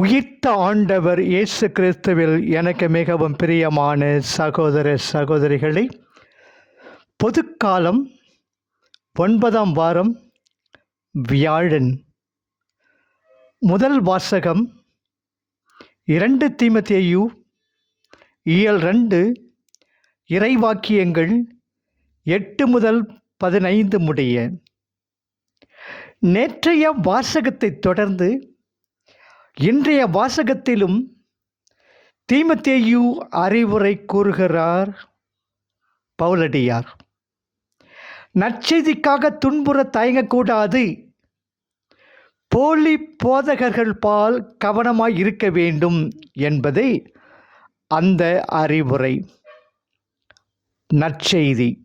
உயிர்த்த ஆண்டவர் இயேசு கிறிஸ்துவில் எனக்கு மிகவும் பிரியமான சகோதர சகோதரிகளை பொதுக்காலம் ஒன்பதாம் வாரம் வியாழன். முதல் வாசகம் இரண்டு தீமத்தேயு இயல் ரெண்டு இறைவாக்கியங்கள் எட்டு முதல் பதினைந்து முடிய. நேற்றைய வாசகத்தைத் தொடர்ந்து இன்றைய வாசகத்திலும் தீமத்தேயு அறிவுரை கூறுகிறார் பவுலடியார். நற்செய்திக்காக துன்புற தயங்கக்கூடாது. போலி போதகர்கள் பால் கவனமாய் இருக்க வேண்டும் என்பதை அந்த அறிவுரை. நற்செய்தி.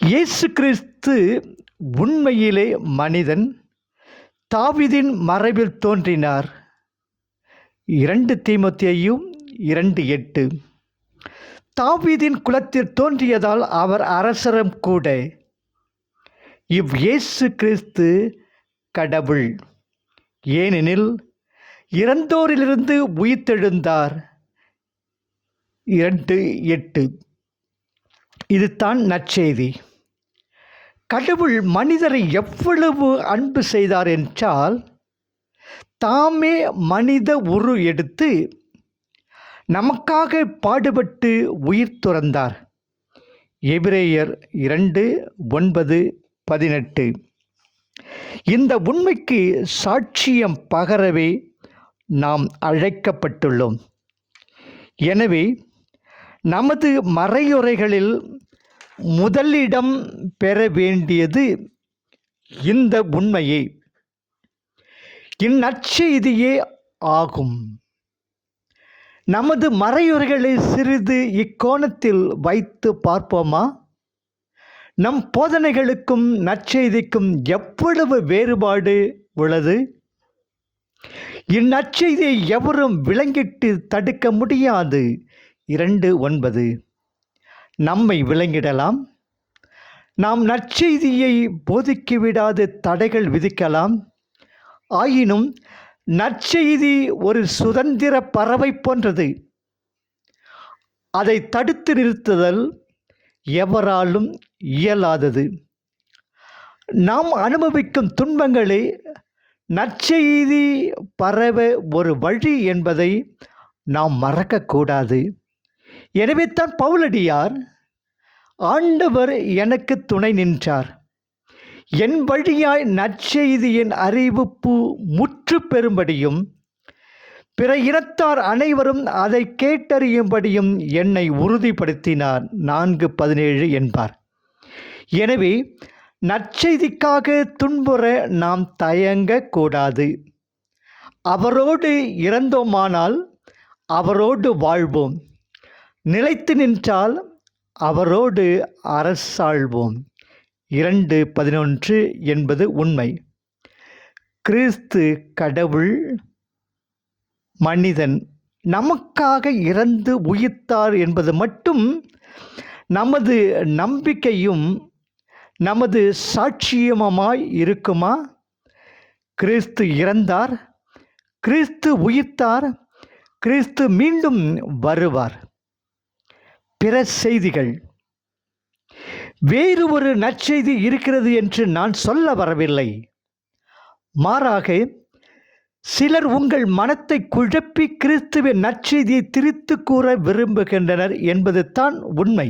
இயேசு கிறிஸ்து உண்மையிலே மனிதன் தாவிதின் மறைவில் தோன்றினார். இரண்டு தீமத்தையும் இரண்டு எட்டு. தாவீதின் குலத்தில் தோன்றியதால் அவர் அரசரும் கூட. இவ் இயேசு கிறிஸ்து கடவுள். ஏனெனில் இறந்தோரிலிருந்து உயிர்த்தெழுந்தார். இரண்டு எட்டு. இதுதான் நற்செய்தி. கடவுள் மனிதரை எவ்வளவு அன்பு செய்தார் என்றால் தாமே மனித உரு எடுத்து நமக்காக பாடுபட்டு உயிர் துறந்தார். எபிரேயர் இரண்டு ஒன்பது பதினெட்டு. இந்த உண்மைக்கு சாட்சியம் பகரவே நாம் அழைக்கப்பட்டுள்ளோம். எனவே நமது மறையுறைகளில் முதலிடம் பெற வேண்டியது இந்த உண்மையை. இந்நற்செய்தியே ஆகும். நமது மறையுறைகளை சிறிது இக்கோணத்தில் வைத்து பார்ப்போமா? நம் போதனைகளுக்கும் நற்செய்திக்கும் எவ்வளவு வேறுபாடு உள்ளது? இந்நற்செய்தியை எவரும் விளங்கிட்டு தடுக்க முடியாது. இரண்டு ஒன்பது. நம்மை விளங்கிடலாம். நாம் நற்செய்தியை போதிக்கிவிடாது தடைகள் விதிக்கலாம். ஆயினும் நற்செய்தி ஒரு சுதந்திர பறவை போன்றது. அதை தடுத்து நிறுத்துதல் எவராலும் இயலாதது. நாம் அனுபவிக்கும் துன்பங்களே நற்செய்தி பரவ ஒரு வழி என்பதை நாம் மறக்கக்கூடாது. எனவே தான் பவுலடியார் ஆண்டவர் எனக்கு துணை நின்றார். என் வழியாய் நற்செய்தியின் அறிவிப்பு முற்று பெறும்படியும் பிற இனத்தார் அனைவரும் அதை கேட்டறியும்படியும் என்னை உறுதிப்படுத்தினார். நான்கு பதினேழு என்பார். எனவே நற்செய்திக்காக துன்புற நாம் தயங்கக்கூடாது அவரோடு இறந்தோமானால் அவரோடு வாழ்வோம். நிலைத்து நின்றால் அவரோடு அரசாழ்வோம் இரண்டு பதினொன்று என்பது உண்மை. கிறிஸ்து கடவுள் மனிதன் நமக்காக இறந்து உயிர்த்தார் என்பது மட்டும் நமது நம்பிக்கையும் நமது சாட்சியமாய் இருக்குமா? கிறிஸ்து இறந்தார் கிறிஸ்து உயிர்த்தார் கிறிஸ்து மீண்டும் வருவார். பிற செய்திகள். வேறு ஒரு நற்செய்தி இருக்கிறது என்று நான் சொல்ல வரவில்லை. மாறாக சிலர் உங்கள் மனத்தை குழப்பி கிறிஸ்துவின் நற்செய்தியை திரித்து கூற விரும்புகின்றனர் என்பது தான் உண்மை.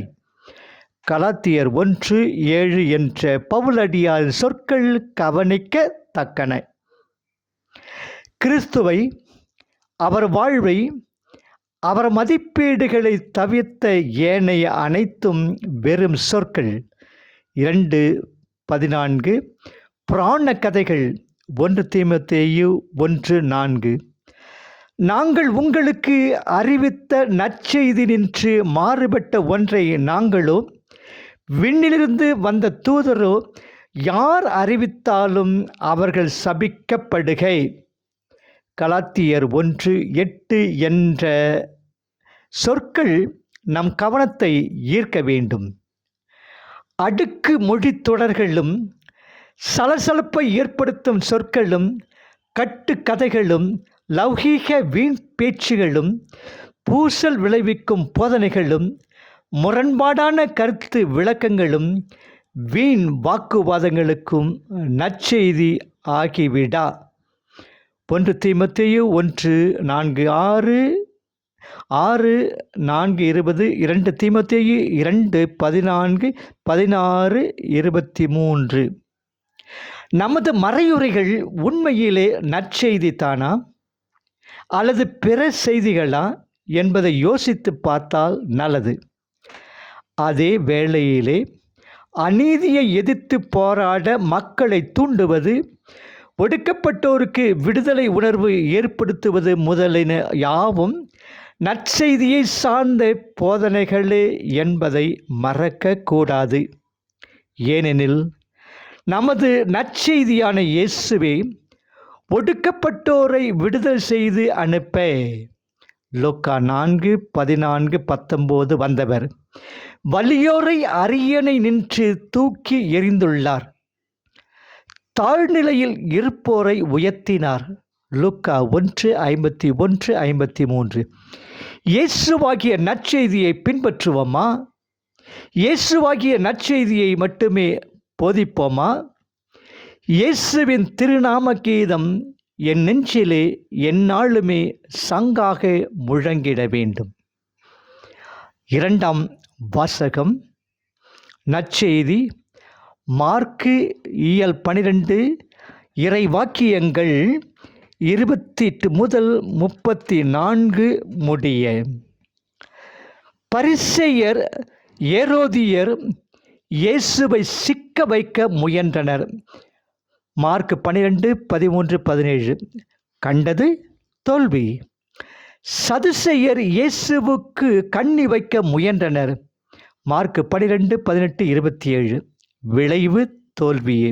கலாத்தியர் ஒன்று ஏழு என்ற பவுலடியார் சொற்கள் கவனிக்கத்தக்கன. கிறிஸ்துவை அவர் வாழ்வை அவர் மதிப்பீடுகளை தவிர்த்த ஏனைய அனைத்தும் வெறும் சொற்கள். இரண்டு பதினான்கு. புராண கதைகள் ஒன்று தீமத்தேயு ஒன்று நான்கு. நாங்கள் உங்களுக்கு அறிவித்த நற்செய்தி நின்று மாறுபட்ட ஒன்றை நாங்களோ விண்ணிலிருந்து வந்த தூதரோ யார் அறிவித்தாலும் அவர்கள் சபிக்கப்படுகை. கலாத்தியர் ஒன்று எட்டு என்ற சொற்கள் நம் கவனத்தை ஈர்க்க வேண்டும். அடுக்கு மொழி தொடர்களும் சலசலப்பை ஏற்படுத்தும் சொற்களும் கட்டுக்கதைகளும் லௌகீக வீண் பேச்சுகளும் பூசல் விளைவிக்கும் போதனைகளும் முரண்பாடான கருத்து விளக்கங்களும் வீண் வாக்குவாதங்களுக்கும் நற்செய்தி ஆகிவிடா. ஒன்று தீமத்தேயு ஒன்று நான்கு ஆறு ஆறு நான்கு இருபது இரண்டு தீமத்தேயு இரண்டு பதினான்கு பதினாறு இருபத்தி மூன்று. நமது மறையுறைகள் உண்மையிலே நற்செய்தி தானா அல்லது பிற செய்திகளா என்பதை யோசித்து பார்த்தால் நல்லது. அதே வேளையிலே அநீதியை எதிர்த்து போராட மக்களை தூண்டுவது ஒடுக்கப்பட்டோருக்கு விடுதலை உணர்வு ஏற்படுத்துவது முதலின யாவும் நற்செய்தியை சார்ந்த போதனைகளே என்பதை மறக்கக்கூடாது. ஏனெனில் நமது நற்செய்தியான இயேசுவே ஒடுக்கப்பட்டோரை விடுதலை செய்து அனுப்ப லோக்கா நான்கு பதினான்கு பத்தொம்போது வந்தவர் வலியோரை அரியணை நின்று தூக்கி எறிந்துள்ளார். தாழ்நிலையில் இருப்போரை உயர்த்தினார். லுக்கா ஒன்று ஐம்பத்தி ஒன்று ஐம்பத்தி மூன்று. இயேசுவாகிய நற்செய்தியை பின்பற்றுவோமா? இயேசுவாகிய நற்செய்தியை மட்டுமே போதிப்போமா? இயேசுவின் திருநாம கீதம் என் நெஞ்சிலே எந்நாளுமே சங்காக முழங்கிட வேண்டும். இரண்டாம் வாசகம். நற்செய்தி மார்க்கு இயல் பனிரெண்டு இறை வாக்கியங்கள் இருபத்தி எட்டு முதல் முப்பத்தி நான்கு முடிய. பரிசெயர் ஏரோதியர் இயேசுவை சிக்க வைக்க முயன்றனர். மார்க் பன்னிரெண்டு பதிமூன்று பதினேழு. கண்டது தோல்வி. சதுசெயர் இயேசுவுக்கு கண்ணி வைக்க முயன்றனர். மார்க் பன்னிரெண்டு பதினெட்டு இருபத்தி ஏழு விளைவு தோல்வியே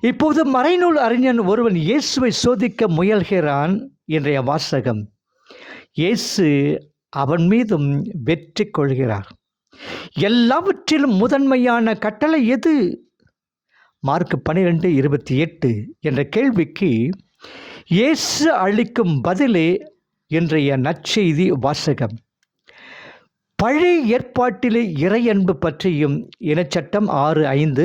இப்போது மறைநூல் அறிஞன் ஒருவன் இயேசுவை சோதிக்க முயல்கிறான் இன்றைய வாசகம். இயேசு அவன் மீதும் வெற்றி கொள்கிறார். எல்லாவற்றிலும் முதன்மையான கட்டளை எது? மார்க் பன்னிரெண்டு இருபத்தி எட்டு என்ற கேள்விக்கு இயேசு அளிக்கும் பதிலே இன்றைய நற்செய்தி வாசகம். பழைய ஏற்பாட்டிலே இறை அன்பு பற்றியும் இனச்சட்டம் ஆறு ஐந்து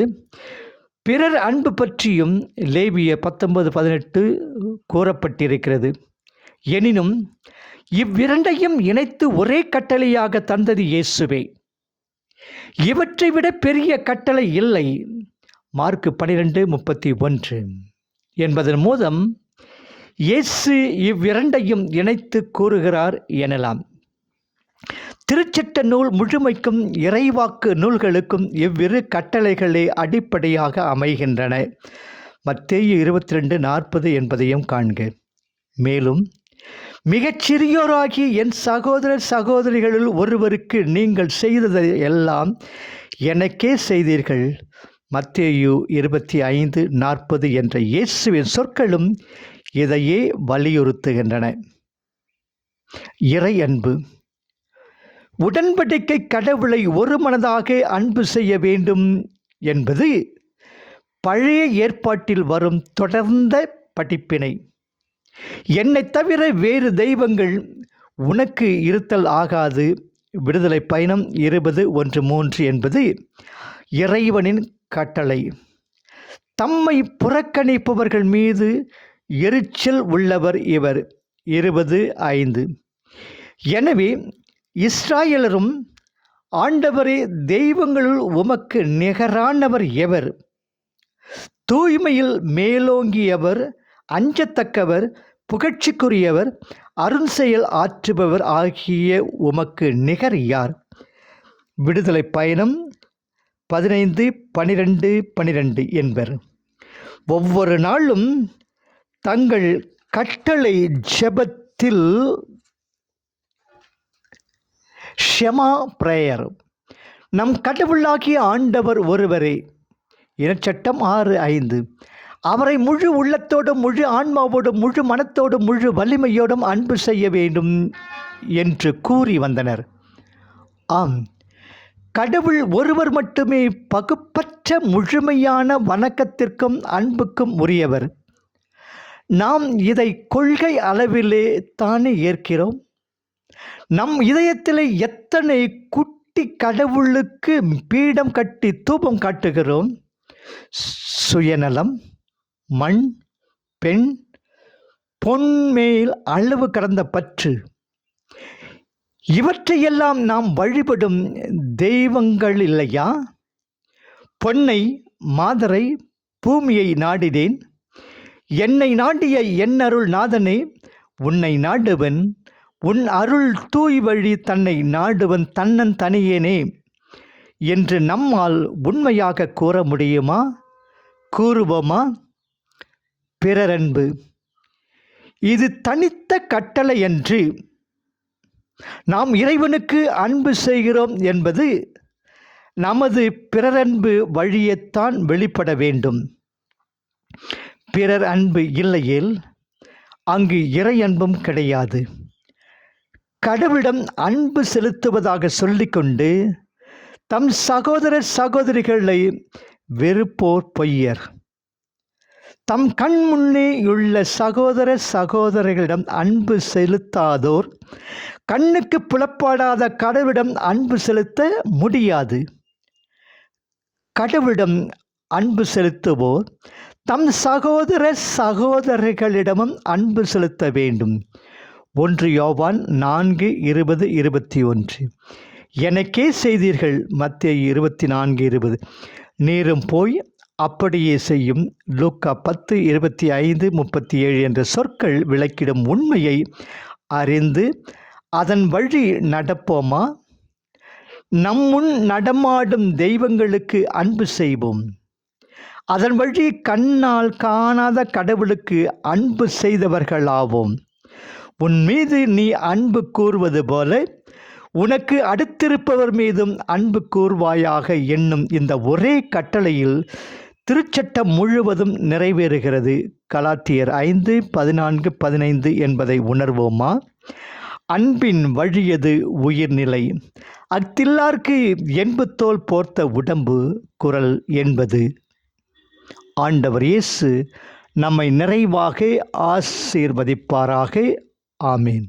பிறர் அன்பு பற்றியும் லேவிய பத்தொன்பது பதினெட்டு கூறப்பட்டிருக்கிறது. எனினும் இவ்விரண்டையும் இணைத்து ஒரே கட்டளையாக தந்தது இயேசுவே. இவற்றை விட பெரிய கட்டளை இல்லை. மார்க்கு பனிரெண்டு முப்பத்தி ஒன்று. என்பதன் மூலம் இயேசு இவ்விரண்டையும் இணைத்து கூறுகிறார் எனலாம். திருச்சிட்ட நூல் முழுமைக்கும் இறைவாக்கு நூல்களுக்கும் இவ்விரு கட்டளைகளே அடிப்படையாக அமைகின்றன. மத்தேயு இருபத்தி ரெண்டு நாற்பது என்பதையும் காண்க. மேலும் மிகச்சிறியோராகி என் சகோதர சகோதரிகளுள் ஒருவருக்கு நீங்கள் செய்ததை எல்லாம் எனக்கே செய்தீர்கள் மத்தேயு இருபத்தி ஐந்து நாற்பது என்ற இயேசுவின் சொற்களும் இதையே வலியுறுத்துகின்றன. இறை அன்பு. உடன்படிக்கை கடவுளை ஒரு மனதாக அன்பு செய்ய வேண்டும் என்பது பழைய ஏற்பாட்டில் வரும் தொடர்ந்த படிப்பினை. என்னை தவிர வேறு தெய்வங்கள் உனக்கு இருத்தல் ஆகாது. விடுதலை பயணம் இருபது ஒன்று மூன்று என்பது இறைவனின் கட்டளை. தம்மை புறக்கணிப்பவர்கள் மீது எரிச்சல் உள்ளவர் இவர். இருபது ஐந்து. எனவே இஸ்ராயலரும் ஆண்டவரே தெய்வங்களுள் உமக்கு நிகரானவர் எவர்? தூய்மையில் மேலோங்கியவர் அஞ்சத்தக்கவர் புகழ்ச்சிக்குரியவர் அருண் செயல் ஆற்றுபவர் ஆகிய உமக்கு நிகர் யார்? விடுதலை பயணம் பதினைந்து பனிரெண்டு பனிரெண்டு என்பர். ஒவ்வொரு நாளும் தங்கள் கட்டளை ஜெபத்தில் ஷெமா பிரேயர். நம் கடவுளாகிய ஆண்டவர் ஒருவரே இனச்சட்டம் ஆறு ஐந்து. அவரை முழு உள்ளத்தோடும் முழு ஆன்மாவோடும் முழு மனத்தோடும் முழு வலிமையோடும் அன்பு செய்ய வேண்டும் என்று கூறி வந்தனர். ஆம். கடவுள் ஒருவர் மட்டுமே பகுப்பற்ற முழுமையான வணக்கத்திற்கும் அன்புக்கும் உரியவர். நாம் இதை கொள்கை அளவிலே தானே ஏற்கிறோம்? நம் இதயத்தில் எத்தனை குட்டி கடவுளுக்கு பீடம் கட்டி தூபம் காட்டுகிறோம்? சுயநலம் மண் பெண் பொன்மேல் அளவு கடந்த பற்று. இவற்றையெல்லாம் நாம் வழிபடும் தெய்வங்கள் இல்லையா? பொன்னை மாதரை பூமியை நாடினேன். என்னை நாடிய என் அருள் நாதனே உன்னை நாடுவன் உன் அருள் தூய் வழி தன்னை நாடுவன் தன்னன் தனியேனே என்று நம்மால் உண்மையாக கூற முடியுமா? கூறுவோமா? பிறரன்பு இது தனித்த கட்டளை என்று நாம் இறைவனுக்கு அன்பு செய்கிறோம் என்பது நமது பிறரன்பு வழியைத்தான் வெளிப்பட வேண்டும். பிறர் அன்பு இல்லையேல் அங்கு இறை அன்பும் கிடையாது. கடவுளிடம் அன்பு செலுத்துவதாக சொல்லிக்கொண்டு தம் சகோதர சகோதரிகளை வெறுப்போர் பொய்யர். தம் கண் முன்னே உள்ள சகோதர சகோதரிகளிடம் அன்பு செலுத்தாதோர் கண்ணுக்கு புலப்படாத கடவுளிடம் அன்பு செலுத்த முடியாது. கடவுளிடம் அன்பு செலுத்துவோர் தம் சகோதர சகோதரிகளிடமும் அன்பு செலுத்த வேண்டும். ஒன்று யோவான் நான்கு இருபது இருபத்தி ஒன்று. எனக்கே செய்தீர்கள் மத்திய இருபத்தி நான்கு இருபது. நீரும் போய் அப்படியே செய்யும். லூக்கா பத்து இருபத்தி ஐந்து முப்பத்தி ஏழு என்ற சொற்கள் விளக்கிடும் உண்மையை அறிந்து அதன் வழி நடப்போமா? நம்முன் நடமாடும் தெய்வங்களுக்கு அன்பு செய்வோம். அதன் வழி கண்ணால் காணாத கடவுளுக்கு அன்பு செய்தவர்களாவோம். உன் மீது நீ அன்பு கூறுவது போல உனக்கு அடுத்திருப்பவர் மீதும் அன்பு கூறுவாயாக என்னும் இந்த ஒரே கட்டளையில் திருச்சட்டம் முழுவதும் நிறைவேறுகிறது. கலாத்தியர் ஐந்து பதினான்கு பதினைந்து என்பதை உணர்வோமா? அன்பின் வழியது உயிர்நிலை. அத்தில்லார்க்கு என்பு தோல் போர்த்த உடம்பு குரல் என்பது. ஆண்டவர் இயேசு நம்மை நிறைவாக ஆசீர்வதிப்பாராக. Amen.